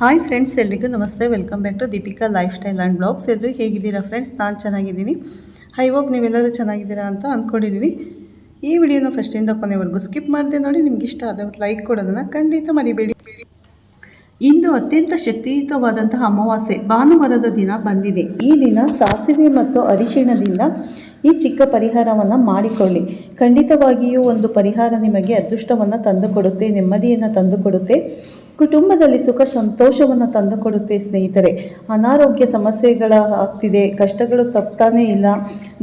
Hi friends ಎಲ್ರಿಗೂ ನಮಸ್ತೆ. Welcome back to Deepika lifestyle and blogs ಎಲ್ಲರೂ ಹೇಗಿದ್ದೀರಾ ಫ್ರೆಂಡ್ಸ್ ನಾನು ಚೆನ್ನಾಗಿದ್ದೀನಿ. ಐ ಹೋಪ್ ನೀವೆಲ್ಲರೂ ಚೆನ್ನಾಗಿದ್ದೀರಾ ಅಂತ ಅಂದ್ಕೊಂಡಿದ್ದೀನಿ ಈ ವಿಡಿಯೋನ ಫಸ್ಟಿಂದ ಕೊನೆವರೆಗೂ ಸ್ಕಿಪ್ ಮಾಡಿದೆ ನೋಡಿ. ನಿಮ್ಗೆ ಇಷ್ಟ ಆದರೆ ಲೈಕ್ ಕೊಡೋದನ್ನು ಖಂಡಿತ ಮರಿಬೇಡಿ. ಇಂದು ಅತ್ಯಂತ ಶಕ್ತಿಯುತವಾದಂತಹ ಅಮಾವಾಸ್ಯೆ, ಭಾನುವಾರದ ದಿನ ಬಂದಿದೆ. ಈ ದಿನ ಸಾಸಿವೆ ಮತ್ತು ಅರಿಶಿಣದಿಂದ ಈ ಚಿಕ್ಕ ಪರಿಹಾರವನ್ನು ಮಾಡಿಕೊಳ್ಳಿ. ಖಂಡಿತವಾಗಿಯೂ ಒಂದು ಪರಿಹಾರ ನಿಮಗೆ ಅದೃಷ್ಟವನ್ನು ತಂದುಕೊಡುತ್ತೆ, ನೆಮ್ಮದಿಯನ್ನು ತಂದುಕೊಡುತ್ತೆ. ಕುಟುಂಬದಲ್ಲಿ ಸುಖ ಸಂತೋಷವನ್ನು ತಂದುಕೊಡುತ್ತೆ ಸ್ನೇಹಿತರೆ. ಅನಾರೋಗ್ಯ ಸಮಸ್ಯೆಗಳ ಆಗ್ತಿದೆ ಕಷ್ಟಗಳು ತಪ್ತಾನೇ ಇಲ್ಲ,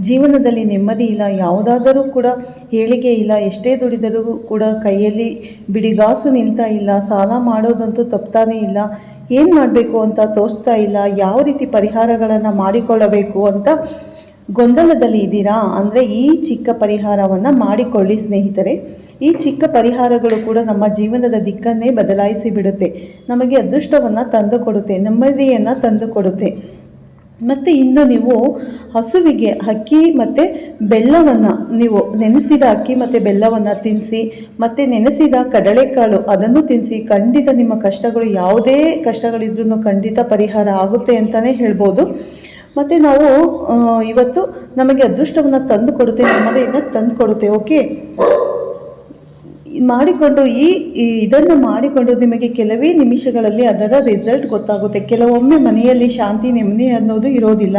ಜೀವನದಲ್ಲಿ ನೆಮ್ಮದಿ ಇಲ್ಲ, ಯಾವುದಾದರೂ ಕೂಡ ಹೇಳಿಕೆ ಇಲ್ಲ, ಎಷ್ಟೇ ದುಡಿದರೂ ಕೂಡ ಕೈಯಲ್ಲಿ ಬಿಡಿಗಾಸು ನಿಲ್ತಾ ಇಲ್ಲ, ಸಾಲ ಮಾಡೋದಂತೂ ತಪ್ತಾನೇ ಇಲ್ಲ, ಏನು ಮಾಡಬೇಕು ಅಂತ ತೋರಿಸ್ತಾ ಇಲ್ಲ, ಯಾವ ರೀತಿ ಪರಿಹಾರಗಳನ್ನು ಮಾಡಿಕೊಳ್ಳಬೇಕು ಅಂತ ಗೊಂದಲದಲ್ಲಿ ಇದ್ದೀರಾ? ಅಂದರೆ ಈ ಚಿಕ್ಕ ಪರಿಹಾರವನ್ನು ಮಾಡಿಕೊಳ್ಳಿ ಸ್ನೇಹಿತರೆ. ಈ ಚಿಕ್ಕ ಪರಿಹಾರಗಳು ಕೂಡ ನಮ್ಮ ಜೀವನದ ದಿಕ್ಕನ್ನೇ ಬದಲಾಯಿಸಿ ಬಿಡುತ್ತೆ. ನಮಗೆ ಅದೃಷ್ಟವನ್ನು ತಂದುಕೊಡುತ್ತೆ ನೆಮ್ಮದಿಯನ್ನು ತಂದುಕೊಡುತ್ತೆ ಮತ್ತು ಇನ್ನು ನೀವು ಹಸುವಿಗೆ ಅಕ್ಕಿ ಮತ್ತು ಬೆಲ್ಲವನ್ನು ನೀವು ನೆನೆಸಿದ ಅಕ್ಕಿ ಮತ್ತು ಬೆಲ್ಲವನ್ನು ತಿನ್ನಿಸಿ ಮತ್ತು ನೆನೆಸಿದ ಕಡಲೆಕಾಳು ಅದನ್ನು ತಿನ್ನಿಸಿ ಖಂಡಿತ ನಿಮ್ಮ ಕಷ್ಟಗಳು ಯಾವುದೇ ಕಷ್ಟಗಳಿದ್ರೂ ಖಂಡಿತ ಪರಿಹಾರ ಆಗುತ್ತೆ ಅಂತಲೇ ಹೇಳ್ಬೋದು. ಮತ್ತು ನಾವು ಇವತ್ತು ನಮಗೆ ಅದೃಷ್ಟವನ್ನು ತಂದು ಕೊಡುತ್ತೆ ನೆಮ್ಮದಿಯನ್ನು ತಂದು ಕೊಡುತ್ತೆ ಓಕೆ? ಮಾಡಿಕೊಂಡು ಈ ಈ ಇದನ್ನು ಮಾಡಿಕೊಂಡು ನಿಮಗೆ ಕೆಲವೇ ನಿಮಿಷಗಳಲ್ಲಿ ಅದರ ರಿಸಲ್ಟ್ ಗೊತ್ತಾಗುತ್ತೆ. ಕೆಲವೊಮ್ಮೆ ಮನೆಯಲ್ಲಿ ಶಾಂತಿ, ನೆಮ್ಮದಿ ಅನ್ನೋದು ಇರೋದಿಲ್ಲ.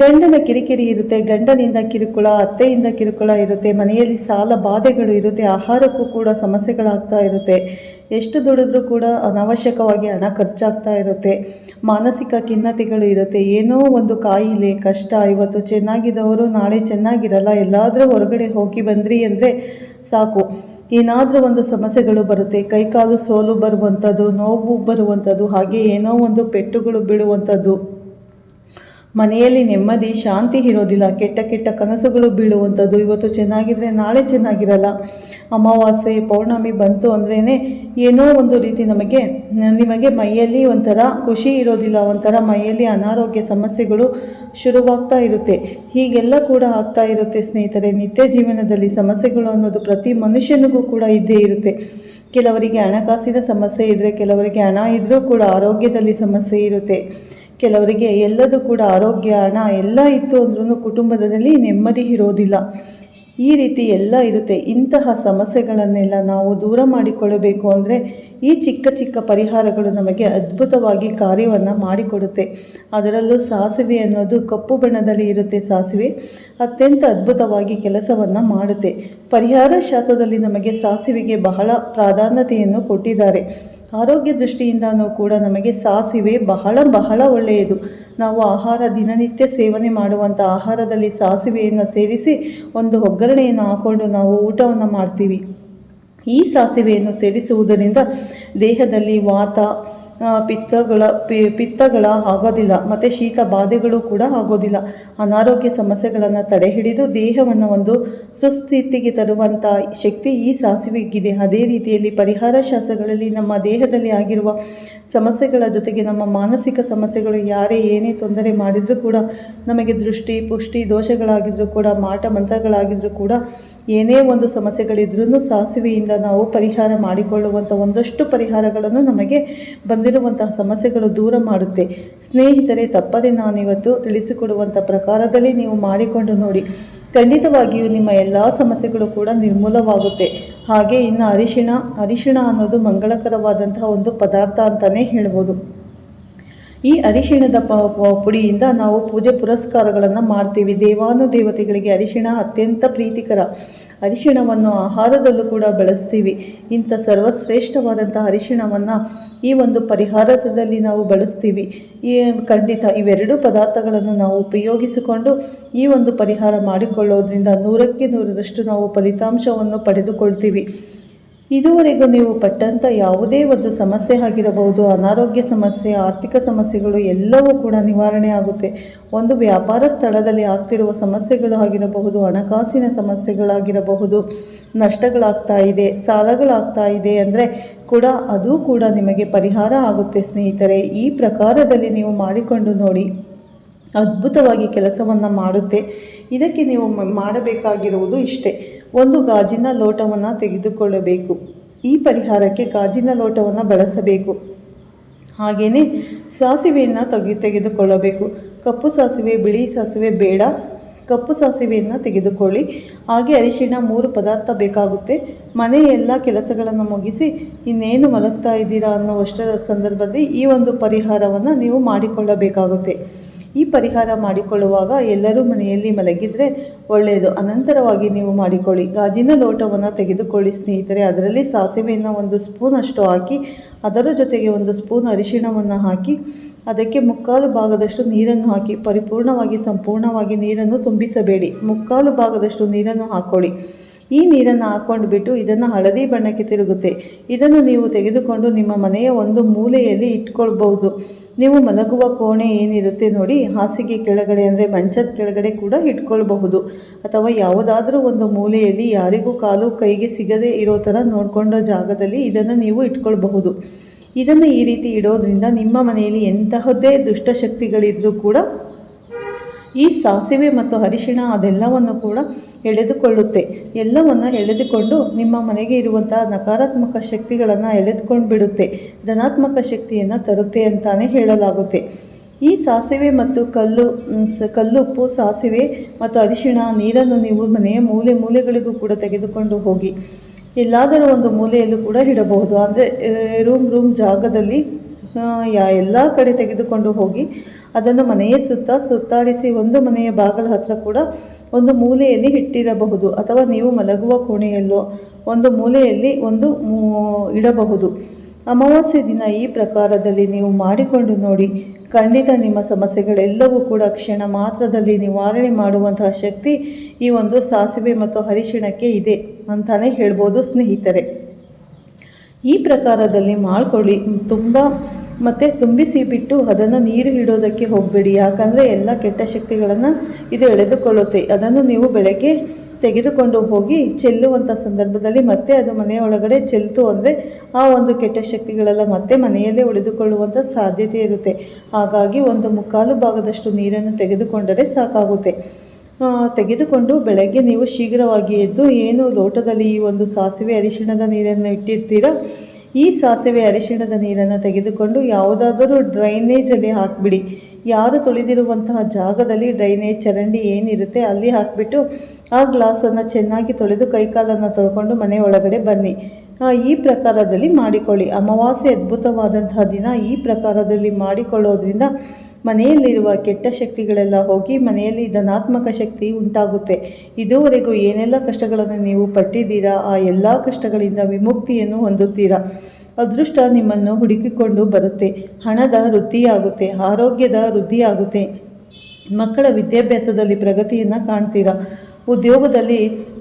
ಗಂಡನ ಕಿರಿಕಿರಿ ಇರುತ್ತೆ, ಗಂಡನಿಂದ ಕಿರುಕುಳ, ಅತ್ತೆಯಿಂದ ಕಿರುಕುಳ ಇರುತ್ತೆ, ಮನೆಯಲ್ಲಿ ಸಾಲ ಬಾಧೆಗಳು ಇರುತ್ತೆ, ಆಹಾರಕ್ಕೂ ಕೂಡ ಸಮಸ್ಯೆಗಳಾಗ್ತಾ ಇರುತ್ತೆ. ಎಷ್ಟು ದುಡಿದ್ರೂ ಕೂಡ ಅನಾವಶ್ಯಕವಾಗಿ ಹಣ ಖರ್ಚಾಗ್ತಾ ಇರುತ್ತೆ. ಮಾನಸಿಕ ಖಿನ್ನತೆಗಳು ಇರುತ್ತೆ. ಏನೋ ಒಂದು ಕಾಯಿಲೆ, ಕಷ್ಟ, ಇವತ್ತು ಚೆನ್ನಾಗಿದ್ದವರು ನಾಳೆ ಚೆನ್ನಾಗಿರಲ್ಲ, ಎಲ್ಲಾದರೂ ಹೊರಗಡೆ ಹೋಗಿ ಬಂದ್ರಿ ಅಂದರೆ ಸಾಕು. ಏನಾದರೂ ಒಂದು ಸಮಸ್ಯೆಗಳು ಬರುತ್ತೆ. ಕೈಕಾಲು ಸೋಲು ಬರುವಂಥದ್ದು, ನೋವು ಬರುವಂಥದ್ದು, ಹಾಗೆ ಏನೋ ಒಂದು ಪೆಟ್ಟುಗಳು ಬೀಳುವಂಥದ್ದು. ಮನೆಯಲ್ಲಿ ನೆಮ್ಮದಿ, ಶಾಂತಿ ಇರೋದಿಲ್ಲ. ಕೆಟ್ಟ ಕೆಟ್ಟ ಕನಸುಗಳು ಬೀಳುವಂಥದ್ದು. ಇವತ್ತು ಚೆನ್ನಾಗಿದ್ರೆ ನಾಳೆ ಚೆನ್ನಾಗಿರಲ್ಲ. ಅಮಾವಾಸ್ಯೆ, ಪೌರ್ಣಮಿ ಬಂತು ಅಂದ್ರೇ ಏನೋ ಒಂದು ರೀತಿ ನಮಗೆ, ನಿಮಗೆ ಮೈಯಲ್ಲಿ ಒಂಥರ ಖುಷಿ ಇರೋದಿಲ್ಲ. ಒಂಥರ ಮೈಯಲ್ಲಿ ಅನಾರೋಗ್ಯ ಸಮಸ್ಯೆಗಳು ಶುರುವಾಗ್ತಾ ಇರುತ್ತೆ. ಹೀಗೆಲ್ಲ ಕೂಡ ಆಗ್ತಾ ಇರುತ್ತೆ ಸ್ನೇಹಿತರೆ. ನಿತ್ಯ ಜೀವನದಲ್ಲಿ ಸಮಸ್ಯೆಗಳು ಅನ್ನೋದು ಪ್ರತಿ ಮನುಷ್ಯನಿಗೂ ಕೂಡ ಇದ್ದೇ ಇರುತ್ತೆ. ಕೆಲವರಿಗೆ ಹಣಕಾಸಿನ ಸಮಸ್ಯೆ ಇದ್ದರೆ ಕೆಲವರಿಗೆ ಹಣ ಇದ್ದರೂ ಕೂಡ ಆರೋಗ್ಯದಲ್ಲಿ ಸಮಸ್ಯೆ ಇರುತ್ತೆ. ಕೆಲವರಿಗೆ ಎಲ್ಲದೂ ಕೂಡ ಆರೋಗ್ಯ, ಹಣ ಎಲ್ಲ ಇತ್ತು ಅಂದ್ರೂ ಕುಟುಂಬದಲ್ಲಿ ನೆಮ್ಮದಿ ಇರೋದಿಲ್ಲ. ಈ ರೀತಿ ಎಲ್ಲ ಇರುತ್ತೆ. ಇಂತಹ ಸಮಸ್ಯೆಗಳನ್ನೆಲ್ಲ ನಾವು ದೂರ ಮಾಡಿಕೊಳ್ಳಬೇಕು ಅಂದರೆ ಈ ಚಿಕ್ಕ ಚಿಕ್ಕ ಪರಿಹಾರಗಳು ನಮಗೆ ಅದ್ಭುತವಾಗಿ ಕಾರ್ಯವನ್ನು ಮಾಡಿಕೊಡುತ್ತೆ. ಅದರಲ್ಲೂ ಸಾಸಿವೆ ಅನ್ನೋದು ಕಪ್ಪು ಬಣ್ಣದಲ್ಲಿ ಇರುತ್ತೆ ಸಾಸಿವೆ. ಅತ್ಯಂತ ಅದ್ಭುತವಾಗಿ ಕೆಲಸವನ್ನು ಮಾಡುತ್ತೆ. ಪರಿಹಾರ ಶಾಸ್ತ್ರದಲ್ಲಿ ನಮಗೆ ಸಾಸಿವೆಗೆ ಬಹಳ ಪ್ರಾಧಾನ್ಯತೆಯನ್ನು ಕೊಟ್ಟಿದ್ದಾರೆ. ಆರೋಗ್ಯ ದೃಷ್ಟಿಯಿಂದನೂ ಕೂಡ ನಮಗೆ ಸಾಸಿವೆ ಬಹಳ ಬಹಳ ಒಳ್ಳೆಯದು. ನಾವು ಆಹಾರ ದಿನನಿತ್ಯ ಸೇವನೆ ಮಾಡುವಂಥ ಆಹಾರದಲ್ಲಿ ಸಾಸಿವೆಯನ್ನು ಸೇರಿಸಿ ಒಂದು ಒಗ್ಗರಣೆಯನ್ನು ಹಾಕ್ಕೊಂಡು ನಾವು ಊಟವನ್ನು ಮಾಡ್ತೀವಿ. ಈ ಸಾಸಿವೆಯನ್ನು ಸೇರಿಸುವುದರಿಂದ ದೇಹದಲ್ಲಿ ವಾತ ಪಿತ್ತಗಳ ಪಿತ್ತಗಳ ಆಗೋದಿಲ್ಲ. ಮತ್ತು ಶೀತ ಬಾಧೆಗಳು ಕೂಡ ಆಗೋದಿಲ್ಲ. ಅನಾರೋಗ್ಯ ಸಮಸ್ಯೆಗಳನ್ನು ತಡೆಹಿಡಿದು ದೇಹವನ್ನು ಒಂದು ಸುಸ್ಥಿತಿಗೆ ತರುವಂಥ ಶಕ್ತಿ ಈ ಸಾಸಿವೆಗಿದೆ. ಅದೇ ರೀತಿಯಲ್ಲಿ ಪರಿಹಾರ ಶಾಸ್ತ್ರಗಳಲ್ಲಿ ನಮ್ಮ ದೇಹದಲ್ಲಿ ಆಗಿರುವ ಸಮಸ್ಯೆಗಳ ಜೊತೆಗೆ ನಮ್ಮ ಮಾನಸಿಕ ಸಮಸ್ಯೆಗಳು ಯಾರೇ ಏನೇ ತೊಂದರೆ ಮಾಡಿದರೂ ಕೂಡ ನಮಗೆ ದೃಷ್ಟಿ, ಪುಷ್ಟಿ ದೋಷಗಳಾಗಿದ್ದರೂ ಕೂಡ, ಮಾಟ ಮಂತ್ರಗಳಾಗಿದ್ದರೂ ಕೂಡ ಏನೇ ಒಂದು ಸಮಸ್ಯೆಗಳಿದ್ರೂ ಸಾಸಿವೆಯಿಂದ ನಾವು ಪರಿಹಾರ ಮಾಡಿಕೊಳ್ಳುವಂಥ ಒಂದಷ್ಟು ಪರಿಹಾರಗಳನ್ನು ನಮಗೆ ಬಂದಿರುವಂತಹ ಸಮಸ್ಯೆಗಳು ದೂರ ಮಾಡುತ್ತೆ. ಸ್ನೇಹಿತರೆ, ತಪ್ಪದೆ ನಾನಿವತ್ತು ತಿಳಿಸಿಕೊಡುವಂಥ ಪ್ರಕಾರದಲ್ಲಿ ನೀವು ಮಾಡಿಕೊಂಡು ನೋಡಿ. ಖಂಡಿತವಾಗಿಯೂ ನಿಮ್ಮ ಎಲ್ಲ ಸಮಸ್ಯೆಗಳು ಕೂಡ ನಿರ್ಮೂಲವಾಗುತ್ತೆ. ಹಾಗೆ ಇನ್ನು ಅರಿಶಿಣ ಅರಿಶಿಣ ಅನ್ನೋದು ಮಂಗಳಕರವಾದಂತಹ ಒಂದು ಪದಾರ್ಥ ಅಂತಲೇ ಹೇಳ್ಬೋದು. ಈ ಅರಿಶಿಣದ ಪುಡಿಯಿಂದ ನಾವು ಪೂಜೆ ಪುರಸ್ಕಾರಗಳನ್ನು ಮಾಡ್ತೀವಿ. ದೇವಾನುದೇವತೆಗಳಿಗೆ ಅರಿಶಿಣ ಅತ್ಯಂತ ಪ್ರೀತಿಕರ. ಅರಿಶಿಣವನ್ನು ಆಹಾರದಲ್ಲೂ ಕೂಡ ಬಳಸ್ತೀವಿ. ಇಂಥ ಸರ್ವಶ್ರೇಷ್ಠವಾದಂಥ ಅರಿಶಿಣವನ್ನು ಈ ಒಂದು ಪರಿಹಾರದಲ್ಲಿ ನಾವು ಬಳಸ್ತೀವಿ. ಈ ಖಂಡಿತ ಇವೆರಡು ಪದಾರ್ಥಗಳನ್ನು ನಾವು ಉಪಯೋಗಿಸಿಕೊಂಡು ಈ ಒಂದು ಪರಿಹಾರ ಮಾಡಿಕೊಳ್ಳೋದ್ರಿಂದ ನೂರಕ್ಕೆ ನೂರರಷ್ಟು ನಾವು ಫಲಿತಾಂಶವನ್ನು ಪಡೆದುಕೊಳ್ತೀವಿ. ಇದುವರೆಗೂ ನೀವು ಪಟ್ಟಂಥ ಯಾವುದೇ ಒಂದು ಸಮಸ್ಯೆ ಆಗಿರಬಹುದು, ಅನಾರೋಗ್ಯ ಸಮಸ್ಯೆ, ಆರ್ಥಿಕ ಸಮಸ್ಯೆಗಳು ಎಲ್ಲವೂ ಕೂಡ ನಿವಾರಣೆ ಆಗುತ್ತೆ. ಒಂದು ವ್ಯಾಪಾರ ಸ್ಥಳದಲ್ಲಿ ಆಗ್ತಿರುವ ಸಮಸ್ಯೆಗಳು ಆಗಿರಬಹುದು, ಹಣಕಾಸಿನ ಸಮಸ್ಯೆಗಳಾಗಿರಬಹುದು, ನಷ್ಟಗಳಾಗ್ತಾ ಇದೆ, ಸಾಲಗಳಾಗ್ತಾ ಇದೆ ಅಂದರೆ ಕೂಡ ಅದು ಕೂಡ ನಿಮಗೆ ಪರಿಹಾರ ಆಗುತ್ತೆ ಸ್ನೇಹಿತರೆ. ಈ ಪ್ರಕಾರದಲ್ಲಿ ನೀವು ಮಾಡಿಕೊಂಡು ನೋಡಿ, ಅದ್ಭುತವಾಗಿ ಕೆಲಸವನ್ನು ಮಾಡುತ್ತೆ. ಇದಕ್ಕೆ ನೀವು ಮಾಡಬೇಕಾಗಿರುವುದು ಇಷ್ಟೇ. ಒಂದು ಗಾಜಿನ ಲೋಟವನ್ನು ತೆಗೆದುಕೊಳ್ಳಬೇಕು. ಈ ಪರಿಹಾರಕ್ಕೆ ಗಾಜಿನ ಲೋಟವನ್ನು ಬಳಸಬೇಕು. ಹಾಗೆಯೇ ಸಾಸಿವೆಯನ್ನು ತೆಗೆ, ತೆಗೆದುಕೊಳ್ಳಬೇಕು. ಕಪ್ಪು ಸಾಸಿವೆ, ಬಿಳಿ ಸಾಸಿವೆ ಬೇಡ. ಕಪ್ಪು ಸಾಸಿವೆಯನ್ನು ತೆಗೆದುಕೊಳ್ಳಿ. ಹಾಗೆ ಅರಿಶಿಣ ಮೂರು ಪದಾರ್ಥ ಬೇಕಾಗುತ್ತೆ. ಮನೆ ಎಲ್ಲ ಕೆಲಸಗಳನ್ನು ಮುಗಿಸಿ ಇನ್ನೇನು ಮಲಗ್ತಾ ಇದ್ದೀರಾ ಅನ್ನುವಷ್ಟರ ಸಂದರ್ಭದಲ್ಲಿ ಈ ಒಂದು ಪರಿಹಾರವನ್ನು ನೀವು ಮಾಡಿಕೊಳ್ಳಬೇಕಾಗುತ್ತೆ. ಈ ಪರಿಹಾರ ಮಾಡಿಕೊಳ್ಳುವಾಗ ಎಲ್ಲರೂ ಮನೆಯಲ್ಲಿ ಮಲಗಿದರೆ ಒಳ್ಳೆಯದು. ಅನಂತರವಾಗಿ ನೀವು ಮಾಡಿಕೊಳ್ಳಿ. ಗಾಜಿನ ಲೋಟವನ್ನು ತೆಗೆದುಕೊಳ್ಳಿ ಸ್ನೇಹಿತರೆ. ಅದರಲ್ಲಿ ಸಾಸಿವೆಯನ್ನು ಒಂದು ಸ್ಪೂನ್ ಅಷ್ಟು ಹಾಕಿ, ಅದರ ಜೊತೆಗೆ ಒಂದು ಸ್ಪೂನ್ ಅರಿಶಿಣವನ್ನು ಹಾಕಿ, ಅದಕ್ಕೆ ಮುಕ್ಕಾಲು ಭಾಗದಷ್ಟು ನೀರನ್ನು ಹಾಕಿ, ಪರಿಪೂರ್ಣವಾಗಿ ಸಂಪೂರ್ಣವಾಗಿ ನೀರನ್ನು ತುಂಬಿಸಬೇಡಿ. ಮುಕ್ಕಾಲು ಭಾಗದಷ್ಟು ನೀರನ್ನು ಹಾಕ್ಕೊಳ್ಳಿ ಈ ನೀರನ್ನು ಹಾಕೊಂಡು ಬಿಟ್ಟು ಇದನ್ನು ಹಳದಿ ಬಣ್ಣಕ್ಕೆ ತಿರುಗುತ್ತೆ. ಇದನ್ನು ನೀವು ತೆಗೆದುಕೊಂಡು ನಿಮ್ಮ ಮನೆಯ ಒಂದು ಮೂಲೆಯಲ್ಲಿ ಇಟ್ಕೊಳ್ಬಹುದು. ನೀವು ಮಲಗುವ ಕೋಣೆ ಏನಿರುತ್ತೆ ನೋಡಿ, ಹಾಸಿಗೆ ಕೆಳಗಡೆ ಅಂದರೆ ಮಂಚದ ಕೆಳಗಡೆ ಕೂಡ ಇಟ್ಕೊಳ್ಬಹುದು. ಅಥವಾ ಯಾವುದಾದ್ರೂ ಒಂದು ಮೂಲೆಯಲ್ಲಿ ಯಾರಿಗೂ ಕಾಲು ಕೈಗೆ ಸಿಗದೆ ಇರೋ ಥರ ನೋಡಿಕೊಂಡ ಜಾಗದಲ್ಲಿ ಇದನ್ನು ನೀವು ಇಟ್ಕೊಳ್ಬಹುದು. ಇದನ್ನು ಈ ರೀತಿ ಇಡೋದ್ರಿಂದ ನಿಮ್ಮ ಮನೆಯಲ್ಲಿ ಎಂತಹದ್ದೇ ದುಷ್ಟಶಕ್ತಿಗಳಿದ್ರೂ ಕೂಡ ಈ ಸಾಸಿವೆ ಮತ್ತು ಅರಿಶಿಣ ಅದೆಲ್ಲವನ್ನು ಕೂಡ ಎಳೆದುಕೊಳ್ಳುತ್ತೆ. ಎಲ್ಲವನ್ನು ಎಳೆದುಕೊಂಡು ನಿಮ್ಮ ಮನೆಗೆ ಇರುವಂತಹ ನಕಾರಾತ್ಮಕ ಶಕ್ತಿಗಳನ್ನು ಎಳೆದುಕೊಂಡು ಬಿಡುತ್ತೆ ಧನಾತ್ಮಕ ಶಕ್ತಿಯನ್ನು ತರುತ್ತೆ ಅಂತಾನೆ ಹೇಳಲಾಗುತ್ತೆ. ಈ ಸಾಸಿವೆ ಮತ್ತು ಕಲ್ಲು ಕಲ್ಲುಪ್ಪು ಸಾಸಿವೆ ಮತ್ತು ಅರಿಶಿಣ ನೀರನ್ನು ನೀವು ಮನೆಯ ಮೂಲೆ ಮೂಲೆಗಳಿಗೂ ಕೂಡ ತೆಗೆದುಕೊಂಡು ಹೋಗಿ ಎಲ್ಲಾದರೂ ಒಂದು ಮೂಲೆಯಲ್ಲೂ ಕೂಡ ಇಡಬಹುದು. ಅಂದರೆ ರೂಮ್ ರೂಮ್ ಜಾಗದಲ್ಲಿ ಯಾ, ಎಲ್ಲ ಕಡೆ ತೆಗೆದುಕೊಂಡು ಹೋಗಿ ಅದನ್ನು ಮನೆಯ ಸುತ್ತ ಸುತ್ತಾಡಿಸಿ ಒಂದು ಮನೆಯ ಬಾಗಿಲ ಹತ್ರ ಕೂಡ ಒಂದು ಮೂಲೆಯಲ್ಲಿ ಇಟ್ಟಿರಬಹುದು. ಅಥವಾ ನೀವು ಮಲಗುವ ಕೋಣೆಯಲ್ಲೋ ಒಂದು ಮೂಲೆಯಲ್ಲಿ ಒಂದು ಇಡಬಹುದು. ಅಮಾವಾಸ್ಯೆ ದಿನ ಈ ಪ್ರಕಾರದಲ್ಲಿ ನೀವು ಮಾಡಿಕೊಂಡು ನೋಡಿ. ಖಂಡಿತ ನಿಮ್ಮ ಸಮಸ್ಯೆಗಳೆಲ್ಲವೂ ಕೂಡ ಕ್ಷಣ ಮಾತ್ರದಲ್ಲಿ ನಿವಾರಣೆ ಮಾಡುವಂತಹ ಶಕ್ತಿ ಈ ಒಂದು ಸಾಸಿವೆ ಮತ್ತು ಹರಿಶಿಣಕ್ಕೆ ಇದೆ ಅಂತಲೇ ಹೇಳ್ಬೋದು ಸ್ನೇಹಿತರೆ. ಈ ಪ್ರಕಾರದಲ್ಲಿ ಮಾಡಿಕೊಳ್ಳಿ. ತುಂಬ ಮತ್ತು ತುಂಬಿಸಿ ಬಿಟ್ಟು ಅದನ್ನು ನೀರು ಇಡೋದಕ್ಕೆ ಹೋಗಬೇಡಿ. ಯಾಕಂದರೆ ಎಲ್ಲ ಕೆಟ್ಟ ಶಕ್ತಿಗಳನ್ನು ಇದು ಎಳೆದುಕೊಳ್ಳುತ್ತೆ. ಅದನ್ನು ನೀವು ಬೆಳಗ್ಗೆ ತೆಗೆದುಕೊಂಡು ಹೋಗಿ ಚೆಲ್ಲುವಂಥ ಸಂದರ್ಭದಲ್ಲಿ ಮತ್ತೆ ಅದು ಮನೆಯೊಳಗಡೆ ಚೆಲ್ತು ಅಂದರೆ ಆ ಒಂದು ಕೆಟ್ಟ ಶಕ್ತಿಗಳೆಲ್ಲ ಮತ್ತೆ ಮನೆಯಲ್ಲೇ ಉಳಿದುಕೊಳ್ಳುವಂಥ ಸಾಧ್ಯತೆ ಇರುತ್ತೆ. ಹಾಗಾಗಿ ಒಂದು ಮುಕ್ಕಾಲು ಭಾಗದಷ್ಟು ನೀರನ್ನು ತೆಗೆದುಕೊಂಡರೆ ಸಾಕಾಗುತ್ತೆ. ತೆಗೆದುಕೊಂಡು ಬೆಳಗ್ಗೆ ನೀವು ಶೀಘ್ರವಾಗಿ ಎದ್ದು ಏನು ಲೋಟದಲ್ಲಿ ಈ ಒಂದು ಸಾಸಿವೆ ಅರಿಶಿಣದ ನೀರನ್ನು ಇಟ್ಟಿರ್ತೀರ? ಈ ಸಾಸಿವೆ ಅರಿಶಿಣದ ನೀರನ್ನು ತೆಗೆದುಕೊಂಡು ಯಾವುದಾದರೂ ಡ್ರೈನೇಜಲ್ಲಿ ಹಾಕಿಬಿಡಿ. ಯಾರು ತೊಳೆದಿರುವಂತಹ ಜಾಗದಲ್ಲಿ ಡ್ರೈನೇಜ್ ಚರಂಡಿ ಏನಿರುತ್ತೆ ಅಲ್ಲಿ ಹಾಕಿಬಿಟ್ಟು ಆ ಗ್ಲಾಸನ್ನು ಚೆನ್ನಾಗಿ ತೊಳೆದು ಕೈಕಾಲನ್ನು ತೊಳ್ಕೊಂಡು ಮನೆ ಒಳಗಡೆ ಬನ್ನಿ ಈ ಪ್ರಕಾರದಲ್ಲಿ ಮಾಡಿಕೊಳ್ಳಿ. ಅಮಾವಾಸ್ಯೆ ಅದ್ಭುತವಾದಂತಹ ದಿನ. ಈ ಪ್ರಕಾರದಲ್ಲಿ ಮಾಡಿಕೊಳ್ಳೋದ್ರಿಂದ ಮನೆಯಲ್ಲಿರುವ ಕೆಟ್ಟ ಶಕ್ತಿಗಳೆಲ್ಲ ಹೋಗಿ ಮನೆಯಲ್ಲಿ ಧನಾತ್ಮಕ ಶಕ್ತಿ ಉಂಟಾಗುತ್ತೆ. ಇದುವರೆಗೂ ಏನೆಲ್ಲ ಕಷ್ಟಗಳನ್ನು ನೀವು ಪಟ್ಟಿದ್ದೀರಾ? ಆ ಎಲ್ಲ ಕಷ್ಟಗಳಿಂದ ವಿಮುಕ್ತಿಯನ್ನು ಹೊಂದುತ್ತೀರಾ? ಅದೃಷ್ಟ ನಿಮ್ಮನ್ನು ಹುಡುಕಿಕೊಂಡು ಬರುತ್ತೆ. ಹಣದ ವೃದ್ಧಿಯಾಗುತ್ತೆ, ಆರೋಗ್ಯದ ವೃದ್ಧಿಯಾಗುತ್ತೆ. ಮಕ್ಕಳ ವಿದ್ಯಾಭ್ಯಾಸದಲ್ಲಿ ಪ್ರಗತಿಯನ್ನು ಕಾಣ್ತೀರಾ? ಉದ್ಯೋಗದಲ್ಲಿ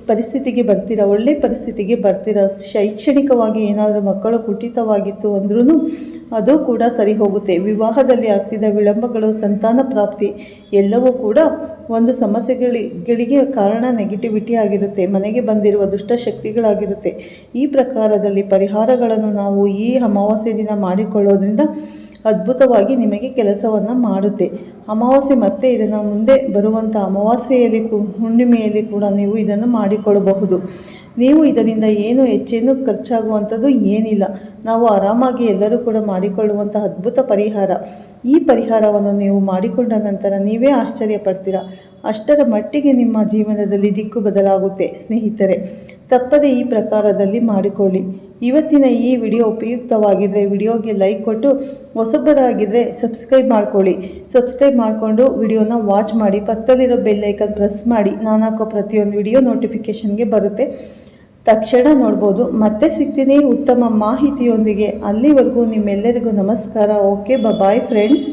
ಪರಿಸ್ಥಿತಿಗೆ ಬರ್ತೀರಾ, ಒಳ್ಳೆ ಪರಿಸ್ಥಿತಿಗೆ ಬರ್ತೀರಾ, ಶೈಕ್ಷಣಿಕವಾಗಿ ಏನಾದರೂ ಮಕ್ಕಳು ಕುಟಿತವಾಗಿತ್ತು ಅಂದ್ರೂ ಅದು ಕೂಡ ಸರಿ ಹೋಗುತ್ತೆ. ವಿವಾಹದಲ್ಲಿ ಆಗ್ತಿದ್ದ ವಿಳಂಬಗಳು, ಸಂತಾನ ಪ್ರಾಪ್ತಿ ಎಲ್ಲವೂ ಕೂಡ ಒಂದು ಸಮಸ್ಯೆಗಳಿಗೆ ಕಾರಣ ನೆಗೆಟಿವಿಟಿ ಆಗಿರುತ್ತೆ. ಮನೆಗೆ ಬಂದಿರುವ ದುಷ್ಟಶಕ್ತಿಗಳಾಗಿರುತ್ತೆ ಈ ಪ್ರಕಾರದಲ್ಲಿ ಪರಿಹಾರಗಳನ್ನು ನಾವು ಈ ಅಮಾವಾಸ್ಯೆ ದಿನ ಮಾಡಿಕೊಳ್ಳೋದ್ರಿಂದ ಅದ್ಭುತವಾಗಿ ನಿಮಗೆ ಕೆಲಸವನ್ನು ಮಾಡುತ್ತೆ. ಅಮಾವಾಸ್ಯೆ ಮತ್ತೆ ಇದನ್ನು ಮುಂದೆ ಬರುವಂಥ ಅಮಾವಾಸ್ಯೆಯಲ್ಲಿ ಹುಣ್ಣಿಮೆಯಲ್ಲಿ ಕೂಡ ನೀವು ಇದನ್ನು ಮಾಡಿಕೊಳ್ಳಬಹುದು. ನೀವು ಇದರಿಂದ ಏನು ಹೆಚ್ಚೇನು ಖರ್ಚಾಗುವಂಥದ್ದು ಏನಿಲ್ಲ. ನಾವು ಆರಾಮಾಗಿ ಎಲ್ಲರೂ ಕೂಡ ಮಾಡಿಕೊಳ್ಳುವಂಥ ಅದ್ಭುತ ಪರಿಹಾರ. ಈ ಪರಿಹಾರವನ್ನು ನೀವು ಮಾಡಿಕೊಂಡ ನಂತರ ನೀವೇ ಆಶ್ಚರ್ಯ ಪಡ್ತೀರಾ ಅಷ್ಟರ ಮಟ್ಟಿಗೆ ನಿಮ್ಮ ಜೀವನದಲ್ಲಿ ದಿಕ್ಕು ಬದಲಾಗುತ್ತೆ, ಸ್ನೇಹಿತರೆ. ತಪ್ಪದೆ ಈ ಪ್ರಕಾರದಲ್ಲಿ ಮಾಡಿಕೊಳ್ಳಿ. ಇವತ್ತಿನ ಈ ವಿಡಿಯೋ ಉಪಯುಕ್ತವಾಗಿದ್ದರೆ ವಿಡಿಯೋಗೆ ಲೈಕ್ ಕೊಟ್ಟು ಹೊಸಬ್ಬರಾಗಿದ್ದರೆ ಸಬ್ಸ್ಕ್ರೈಬ್ ಮಾಡ್ಕೊಳ್ಳಿ. ಸಬ್ಸ್ಕ್ರೈಬ್ ಮಾಡಿಕೊಂಡು ವಿಡಿಯೋನ ವಾಚ್ ಮಾಡಿ, ಪಕ್ಕದಲ್ಲಿರೋ ಬೆಲ್ ಐಕನ್ ಪ್ರೆಸ್ ಮಾಡಿ. ನಾನು ಹಾಕೋ ಪ್ರತಿಯೊಂದು ವಿಡಿಯೋ ನೋಟಿಫಿಕೇಷನ್ಗೆ ಬರುತ್ತೆ. ತಕ್ಷಣ ನೋಡ್ಬೋದು. ಮತ್ತೆ ಸಿಗ್ತೀನಿ ಉತ್ತಮ ಮಾಹಿತಿಯೊಂದಿಗೆ. ಅಲ್ಲಿವರೆಗೂ ನಿಮ್ಮೆಲ್ಲರಿಗೂ ನಮಸ್ಕಾರ. Okay bye, friends.